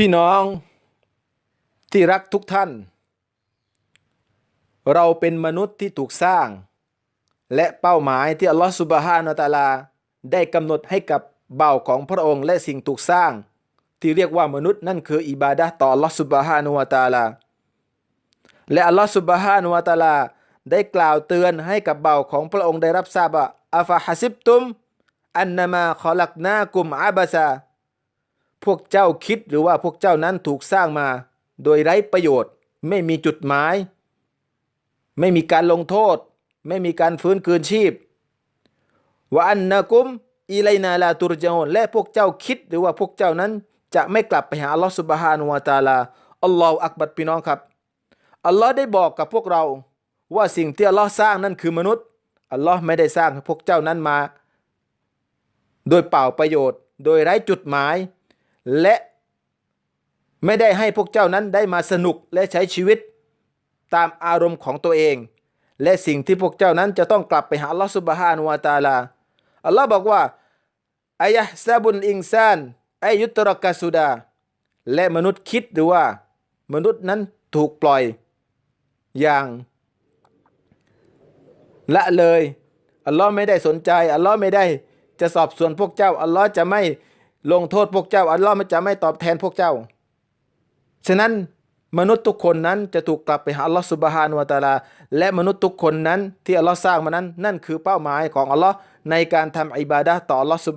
พี่น้องที่รักทุกท่าน เราเป็นมนุษย์ที่ถูกสร้าง และเป้าหมายที่อัลลอฮฺสุบฮานาตะอาลา ได้กำหนดให้กับเบ่าของพระองค์และสิ่งถูกสร้าง ที่เรียกว่ามนุษย์นั่นคืออิบาดะต่ออัลลอฮฺสุบฮานุวะตะอาลา และอัลลอฮฺสุบฮานุวะตะอาลา ได้กล่าวเตือนให้กับเบ่าของพระองค์ได้รับทราบว่าอฟะฮัสิบตุมอันนามาขอลักนากุมอาบาซา พวกเจ้าคิดหรือว่าพวกเจ้านั้นถูกสร้างมา โดยไร้ประโยชน์ ไม่มีจุดหมาย ไม่มีการลงโทษ ไม่มีการฟื้นคืนชีพว่าอันนากุมอิไลนาลาตุรจาอนและพวกเจ้าคิดหรือว่าพวกเจ้านั้น จะไม่กลับไปหาอัลลอฮฺสุบฮานุวะตาลาอัลลอฮฺอักบัดพี่น้องครับอัลลอฮ์ได้บอกกับพวกเราว่าสิ่งที่อัลลอฮ์สร้างนั้นคือมนุษย์อัลลอฮ์ไม่ได้สร้างพวกเจ้านั้นมา โดยเปล่าประโยชน์ โดยไร้จุดหมาย และไม่ได้ให้พวกเจ้านั้นได้มาสนุกและใช้ชีวิต ตามอารมณ์ของตัวเอง และสิ่งที่พวกเจ้านั้นจะต้องกลับไปหาอัลลอฮฺสุบฮานุวะตาลาอัลลอฮ์บอกว่าอายะฮ์ซาบุนอิงซานอายุตรกะสุดา และมนุษย์คิดหรือว่า มนุษย์นั้นถูกปล่อย อย่าง ละเลยอัลลอฮ์ไม่ได้สนใจอัลลอฮ์ไม่ได้จะสอบสวนพวกเจ้าอัลลอฮ์จะไม่ ลงโทษพวกเจ้า อัลลอฮ์ไม่จะไม่ตอบแทนพวกเจ้า ฉะนั้นมนุษย์ทุกคนนั้นจะถูกกลับไปหาอัลลอฮ์สุบฮานุวะตะอาลา และมนุษย์ทุกคนนั้นที่อัลลอฮ์สร้างมานั้น นั่นคือเป้าหมายของอัลลอฮ์ในการทำอิบาดะต่ออัลลอฮ์สุบ